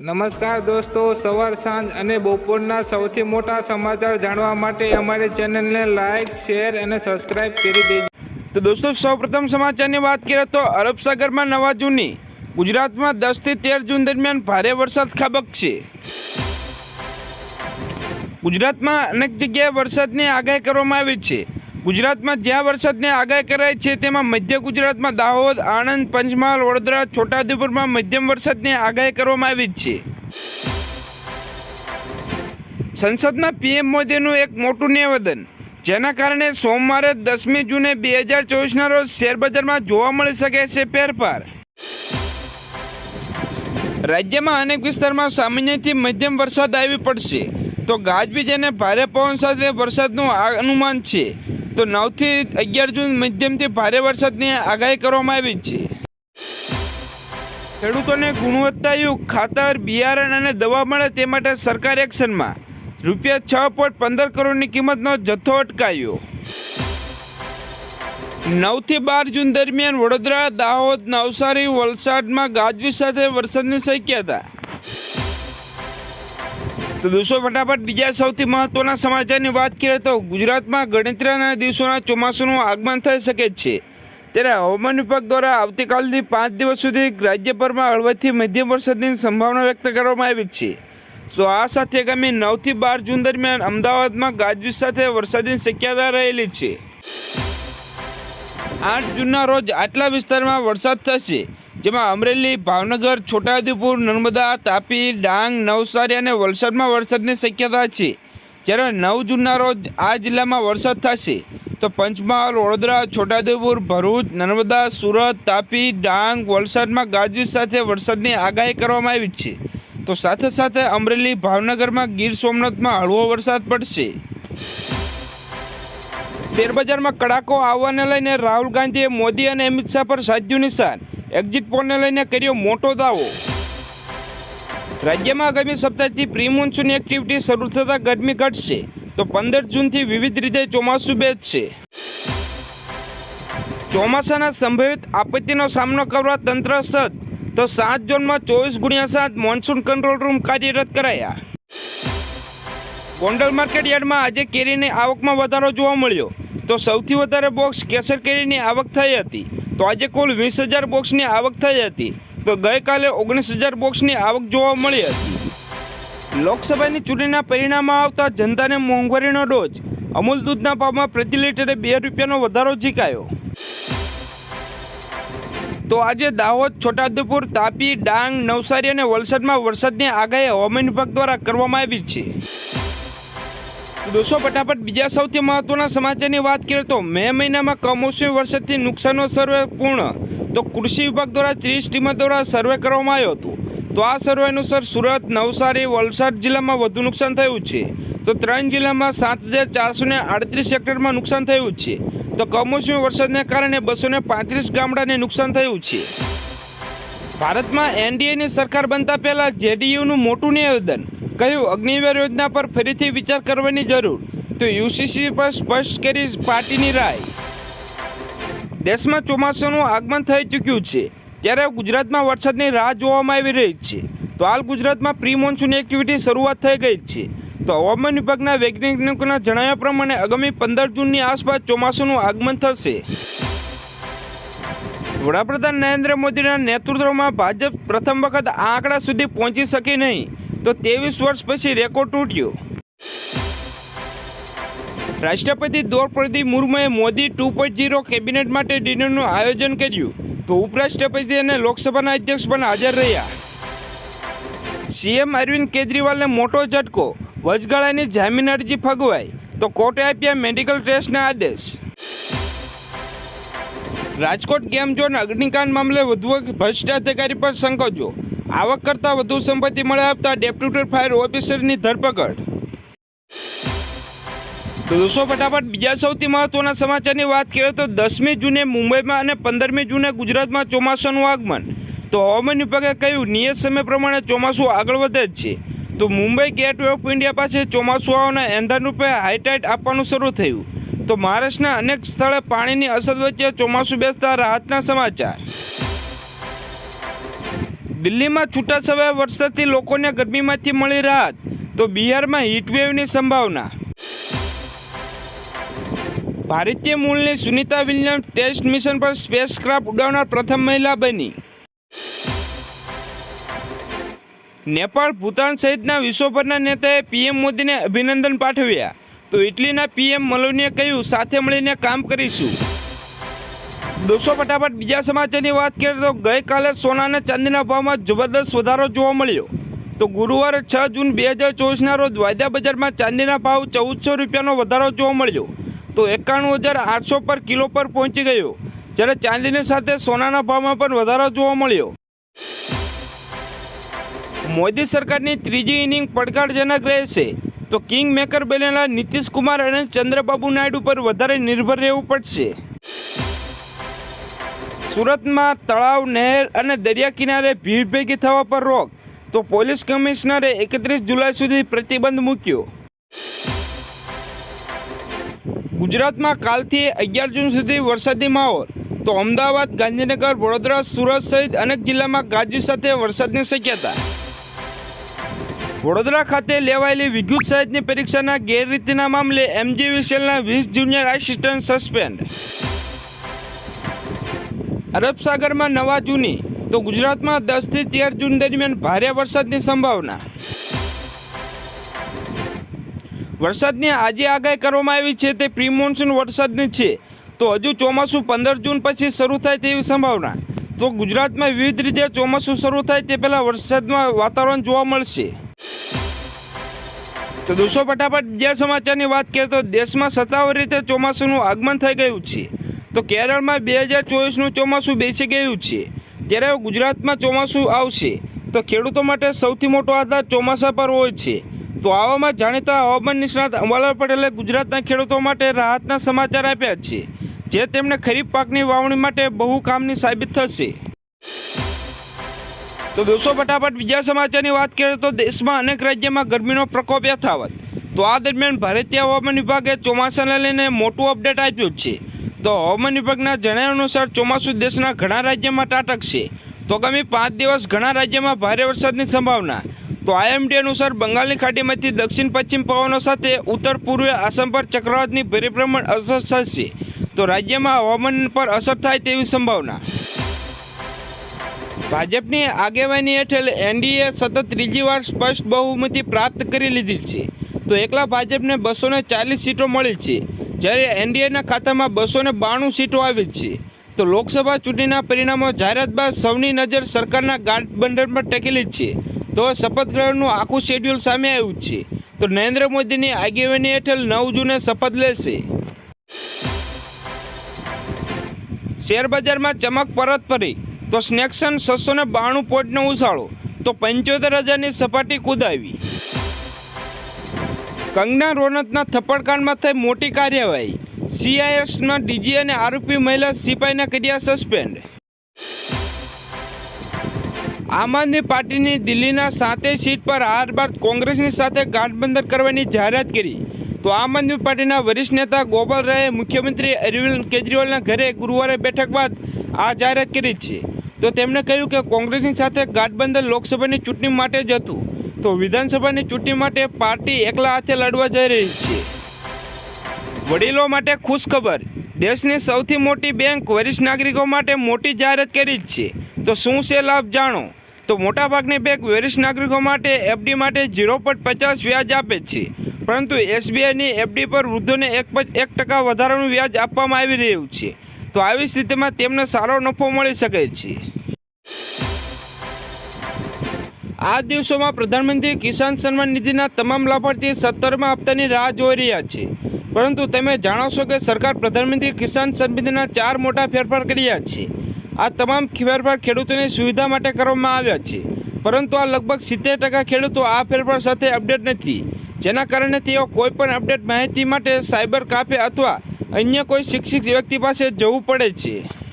નમસ્કાર દોસ્તો, સવાર સાંજ અને બપોરના સૌથી મોટા સમાચાર જાણવા માટે અમારી ચેનલને લાઇક શેર અને સબસ્ક્રાઇબ કરી દેજો. તો દોસ્તો, સૌપ્રથમ સમાચારની વાત કરીએ તો અરબ સાગરમાં નવા જૂની. ગુજરાતમાં દસથી તેર જૂન દરમિયાન ભારે વરસાદ ખાબકશે ગુજરાતમાં અનેક જગ્યાએ વરસાદની આગાહી કરવામાં આવી છે. ગુજરાતમાં જ્યાં વરસાદને આગાહી કરાઈ છે, તેમાં મધ્ય ગુજરાતમાં દાહોદ, આણંદ, પંચમહાલ, વડોદરા, છોટાઉદેપુરમાં મધ્યમ વરસાદની આગાહી કરવામાં આવી છે. સંસદમાં પીએમ મોદીનું એક મોટું નિવેદન, જેના કારણે સોમવારે દસમી જૂને બે હજાર ચોવીસના રોજ શેરબજારમાં જોવા મળી શકે છે ફેરફાર. રાજ્યમાં અનેક વિસ્તારમાં સામાન્યથી મધ્યમ વરસાદ આવી પડશે, તો ગાજવીજ અને ભારે પવન સાથે વરસાદનું અનુમાન છે. તો નવથી અગિયાર જૂન મધ્યમથી ભારે વરસાદની આગાહી કરવામાં આવી છે. ખેડૂતોને ગુણવત્તાયુક્ત ખાતર, બિયારણ અને દવા મળે તે માટે સરકાર એક્શનમાં રૂપિયા છ પોઈન્ટ પંદર કરોડની કિંમતનો જથ્થો અટકાયો નવથી બાર જૂન દરમિયાન વડોદરા, દાહોદ, નવસારી, વલસાડમાં ગાજવીજ સાથે વરસાદની શક્યતા તો દોસ્તો, ફટાફટ બીજા સૌથી મહત્વના સમાચારની વાત કરીએ તો ગુજરાતમાં ગણતરીના દિવસોના ચોમાસાનું આગમન થઈ શકે છે. ત્યારે હવામાન વિભાગ દ્વારા આવતીકાલથી પાંચ દિવસ સુધી રાજ્યભરમાં હળવદથી મધ્યમ વરસાદની સંભાવના વ્યક્ત કરવામાં આવી છે. તો આ સાથે આગામી નવથી બાર જૂન દરમિયાન અમદાવાદમાં ગાજવીજ સાથે વરસાદની શક્યતા રહેલી છે. આઠ જૂનના રોજ આટલા વિસ્તારમાં વરસાદ થશે. જેમાં અમરેલી, ભાવનગર, છોટાઉદેપુર, નર્મદા, તાપી, ડાંગ, નવસારી અને વલસાડમાં વરસાદની શક્યતા છે. જ્યારે નવ જૂનના રોજ આ જિલ્લામાં વરસાદ થશે, તો પંચમહાલ, વડોદરા, છોટાઉદેપુર, ભરૂચ, નર્મદા, સુરત, તાપી, ડાંગ, વલસાડમાં ગાજવીજ સાથે વરસાદની આગાહી કરવામાં આવી છે. તો સાથે સાથે અમરેલી, ભાવનગરમાં ગીર સોમનાથમાં હળવો વરસાદ પડશે. શેરબજારમાં કડાકો આવવાને લઈને રાહુલ ગાંધીએ મોદી અને અમિત શાહ પર સાધ્યું નિશાન. એક્ઝિટ પોલને લઈને કર્યો મોટો દાવો. રાજ્યમાં આગામી સપ્તાહથી પ્રી મોન્સૂન એક્ટિવિટી શરૂ થતાં ગરમી ઘટશે. તો પંદર જૂનથી વિવિધ રીતે ચોમાસું બેસશે. ચોમાસાના સંભવિત આપત્તિનો સામનો કરવા તંત્ર સજ્જ. તો સાત ઝોનમાં ચોવીસ ગુણ્યા સાત મોન્સૂન કંટ્રોલ રૂમ કાર્યરત કરાયા. ગોંડલ માર્કેટ યાર્ડમાં આજે કેરીની આવકમાં વધારો જોવા મળ્યો. તો સૌથી વધારે બોક્સ કેસર કેરીની આવક થઈ હતી. તો આજે કુલ વીસ હજાર બોક્સની આવક થઈ હતી. તો ગઈકાલે ઓગણીસ હજાર બોક્સની આવક જોવા મળી હતી. લોકસભાની ચૂંટણીના પરિણામમાં આવતા જનતાને મોંઘવારીનો ડોઝ, અમૂલ દૂધના ભાવમાં પ્રતિ લીટરે બે રૂપિયાનો વધારો ઝીકાયો. તો આજે દાહોદ, છોટાઉદેપુર, તાપી, ડાંગ, નવસારી અને વલસાડમાં વરસાદની આગાહી હવામાન વિભાગ દ્વારા કરવામાં આવી છે. દોસ્તો, ફટાફટ બીજા સૌથી મહત્વના સમાચારની વાત કરીએ તો મે મહિનામાં કમોસમી વરસાદથી નુકસાનનો સર્વે પૂર્ણ. તો કૃષિ વિભાગ દ્વારા ત્રીસ ટીમો દ્વારા સર્વે કરવામાં આવ્યો હતો. તો આ સર્વે અનુસાર સુરત, નવસારી, વલસાડ જિલ્લામાં વધુ નુકસાન થયું છે. તો ત્રણ જિલ્લામાં સાત હજાર ચારસો ને આડત્રીસ હેક્ટરમાં નુકસાન થયું છે. તો કમોસમી વરસાદને કારણે બસો ને પાંત્રીસ ગામડાને નુકસાન થયું છે. ભારતમાં એનડીએની સરકાર બનતા પહેલાં જેડીયુનું મોટું નિવેદન, કહ્યું, અગ્નિવીર યોજના પર ફરીથી વિચાર કરવાની જરૂર. તો યુસીસી પર સ્પષ્ટ કરી પાર્ટીની રાય. દેશમાં ચોમાસાનું આગમન થઈ ચૂક્યું છે, ત્યારે ગુજરાતમાં વરસાદની રાહ જોવામાં આવી રહી છે. તો હાલ ગુજરાતમાં પ્રી મોન્સૂન એક્ટિવિટી શરૂઆત થઈ ગઈ છે. તો હવામાન વિભાગના વૈજ્ઞાનિકોના જણાવ્યા પ્રમાણે આગામી પંદર જૂનની આસપાસ ચોમાસાનું આગમન થશે. વડાપ્રધાન નરેન્દ્ર મોદીના નેતૃત્વમાં ભાજપ પ્રથમ વખત આંકડા સુધી પહોંચી શકી નહીં. તો ત્રેવીસ વર્ષ પછી રેકોર્ડ તૂટ્યો. રાષ્ટ્રપતિ Draupadi મુર્મુએ Modi two point zero cabinet માટે ડિનરનું આયોજન કર્યું. તો ઉપરાષ્ટ્રપતિ અને લોકસભાના અધ્યક્ષ પણ હાજર રહ્યા. સીએમ અરવિંદ કેજરીવાલને મોટો ઝટકો. વચગાળાની જામીન અરજી ફગવાઈ. તો કોર્ટે આપ્યા મેડિકલ ટેસ્ટના આદેશ. રાજકોટ ગેમ ઝોન અગ્નિકાંડ મામલે વધુ ભ્રષ્ટ અધિકારી પર સંકોચો. આવક કરતાં વધુ સંપત્તિ મળે આપતા ડેપ્યુટી ફાયર ઓફિસરની ધરપકડ. તો દોસ્તો, ફટાફટ બીજા સૌથી મહત્વના સમાચારની વાત કરીએ તો દસમી જૂને મુંબઈમાં અને પંદરમી જૂને ગુજરાતમાં ચોમાસાનું આગમન. તો હવામાન વિભાગે કહ્યું, નિયત સમય પ્રમાણે ચોમાસું આગળ વધે જ છે. તો મુંબઈ ગેટવે ઓફ ઇન્ડિયા પાસે ચોમાસું આવવાના એંધાણ રૂપે હાઈટાઇટ આપવાનું શરૂ થયું. તો મહારાષ્ટ્રના અનેક સ્થળે પાણીની અસર વચ્ચે ચોમાસું બેસતા રાહતના સમાચાર. દિલ્હીમાં છૂટાછવાયા વરસાદથી લોકોને ગરમીમાંથી મળી રાહત, તો બિહારમાં હીટવેવની સંભાવના. ભારતીય મૂળની સુનિતા વિલિયમ ટેસ્ટ મિશન પર સ્પેસક્રાફ્ટ ઉડાવનાર પ્રથમ મહિલા બની. નેપાળ, ભૂતાન સહિતના વિશ્વભરના નેતાએ પીએમ મોદીને અભિનંદન પાઠવ્યા. તો ઇટલીના પીએમ મલોનીએ કહ્યું, સાથે મળીને કામ કરીશું. દોસ્તો, ફટાફટ બીજા સમાચારની વાત કરીએ તો ગઈકાલે સોના અને ચાંદીના ભાવમાં જબરદસ્ત વધારો જોવા મળ્યો. તો ગુરુવારે છ જૂન બે હજાર ચોવીસના રોજ વાયદા બજારમાં ચાંદીના ભાવ ચૌદસો રૂપિયાનો વધારો જોવા મળ્યો. તો એકાણું હજાર આઠસો પર કિલો પર પહોંચી ગયો, જ્યારે ચાંદીની સાથે સોનાના ભાવમાં પણ વધારો જોવા મળ્યો. મોદી સરકારની ત્રીજી ઇનિંગ પડકારજનક રહેશે. તો કિંગ મેકર બનેલા નીતિશ કુમાર અને ચંદ્રબાબુ નાયડુ પર વધારે નિર્ભર રહેવું પડશે. સુરતમાં તળાવ, નહેર અને દરિયા કિનારે ભીડ ભેગી થવા પર રોક, તો પોલીસ કમિશનરે એકત્રીસ જુલાઈ સુધી પ્રતિબંધ મૂક્યો. ગુજરાતમાં કાલથી અગિયાર જૂન સુધી વરસાદી માહોલ, તો અમદાવાદ, ગાંધીનગર, વડોદરા, સુરત સહિત અનેક જિલ્લામાં ગાજવી સાથે વરસાદની શક્યતા. વડોદરા ખાતે લેવાયેલી વિદ્યુત સહિતની પરીક્ષાના ગેરરીતિના મામલે એમજીવીસીએલના વીસ જુનિયર આસિસ્ટન્ટ સસ્પેન્ડ અરબ સાગરમાં નવા જૂની, તો ગુજરાતમાં દસથી તેર જૂન દરમિયાન ભારે વરસાદની સંભાવના. વરસાદની આજે આગાહી કરવામાં આવી છે તે પ્રી મોન્સૂન વરસાદની છે, તો હજુ ચોમાસું પંદર જૂન પછી શરૂ થાય તેવી સંભાવના. તો ગુજરાતમાં વિવિધ રીતે ચોમાસું શરૂ થાય તે પહેલાં વરસાદમાં વાતાવરણ જોવા મળશે. તો દોસ્તો, ફટાફટ બીજા સમાચારની વાત કરીએ તો દેશમાં સત્તાવાર રીતે ચોમાસુનું આગમન થઈ ગયું છે. તો કેરળમાં બે હજાર ચોવીસનું ચોમાસું બેસી ગયું છે. જ્યારે ગુજરાતમાં ચોમાસું આવશે, તો ખેડૂતો માટે સૌથી મોટો આધાર ચોમાસા પર હોય છે. તો આવામાં જાણીતા હવામાન નિષ્ણાત અંબાલાલ પટેલે ગુજરાતના ખેડૂતો માટે રાહતના સમાચાર આપ્યા છે, જે તેમને ખરીફ પાકની વાવણી માટે બહુ કામની સાબિત થશે. તો દોસ્તો ફટાફટ બીજા સમાચારની વાત કરીએ તો દેશમાં અનેક રાજ્યમાં ગરમીનો પ્રકોપ યથાવત. તો આ દરમિયાન ભારતીય હવામાન વિભાગે ચોમાસાને લઈને મોટું અપડેટ આપ્યું છે. તો હવામાન વિભાગના જણાવ્યા અનુસાર ચોમાસું દેશના ઘણા રાજ્યમાં ત્રાટકશે તો આગામી પાંચ દિવસ ઘણા રાજ્યમાં ભારે વરસાદની સંભાવના. તો આઈએમડી અનુસાર બંગાળની ખાડીમાંથી દક્ષિણ પશ્ચિમ પવનો સાથે ઉત્તર પૂર્વે આસામ પર ચક્રવાતની પરિભ્રમણ અસર થશે. તો રાજ્યમાં હવામાન પર અસર થાય તેવી સંભાવના. ભાજપની આગેવાની હેઠળ એનડીએ સતત ત્રીજી વાર સ્પષ્ટ બહુમતી પ્રાપ્ત કરી લીધી છે. તો એકલા ભાજપને બસો ચાલીસ સીટો મળી છે. જ્યારે એનડીએના ખાતામાં બસો બાણું સીટો આવી છે. તો લોકસભા ચૂંટણીના પરિણામો જાહેરાત બાદ સૌની નજર સરકારના ગાઠબંધન પર ટેકેલી છે. તો શપથ ગ્રહણનું આખું શેડ્યુલ સામે આવ્યું છે. તો નરેન્દ્ર મોદીની આગેવાની હેઠળ નવ જૂને શપથ લેશે. શેર બજારમાં ચમક પરત ફરી. તો સ્નેક્સન છસો ને બાણું પોઈન્ટનો ઉછાળો. તો પંચોતેર હજારની સપાટી કુદાવી. કંગના રોનતના થપ્પડકાંડમાં થઈ મોટી કાર્યવાહી. સીઆઈએસના ડીજી અને આરોપી મહિલા સિપાહીને કર્યા સસ્પેન્ડ. આમ આદમી પાર્ટીની દિલ્હીના સાતેય સીટ પર હાર બાદ કોંગ્રેસની સાથે ગાઠબંધન કરવાની જાહેરાત કરી. તો આમ આદમી પાર્ટીના વરિષ્ઠ નેતા ગોપાલ રાયે મુખ્યમંત્રી અરવિંદ કેજરીવાલના ઘરે ગુરુવારે બેઠક બાદ આ જાહેરાત કરી છે. તો તેમણે કહ્યું કે કોંગ્રેસની સાથે ગાઠબંધન લોકસભાની ચૂંટણી માટે જ હતું. તો વિધાનસભાની ચૂંટણી માટે પાર્ટી એકલા હાથે લડવા જઈ રહી છે. વડીલો માટે ખુશખબર. દેશની સૌથી મોટી બેંક વરિષ્ઠ નાગરિકો માટે મોટી જાહેરાત કરી છે. તો શું છે લાભ જાણો? તો મોટાભાગની બેંક વરિષ્ઠ નાગરિકો માટે એફડી માટે ઝીરો પોઈન્ટ પચાસ વ્યાજ આપે છે. પરંતુ એસબીઆઈની એફડી પર વૃદ્ધોને એક એક ટકા વધારાનું વ્યાજ આપવામાં આવી રહ્યું છે. તો આવી સ્થિતિમાં તેમને સારો નફો મળી શકે છે. આ દિવસોમાં પ્રધાનમંત્રી કિસાન સન્માન નિધિના તમામ લાભાર્થી સત્તરમા હપ્તાની રાહ જોઈ રહ્યા છે. પરંતુ તમે જાણો છો કે સરકાર પ્રધાનમંત્રી કિસાન સન્નિધિના ચાર મોટા ફેરફાર કર્યા છે. આ તમામ ફેરફાર ખેડૂતોની સુવિધા માટે કરવામાં આવ્યા છે. પરંતુ આ લગભગ સિત્તેર ટકા ખેડૂતો આ ફેરફાર સાથે અપડેટ નથી. જેના કારણે તેઓ કોઈપણ અપડેટ માહિતી માટે સાયબર કાફે અથવા અન્ય કોઈ શિક્ષિત વ્યક્તિ પાસે જવું પડે છે.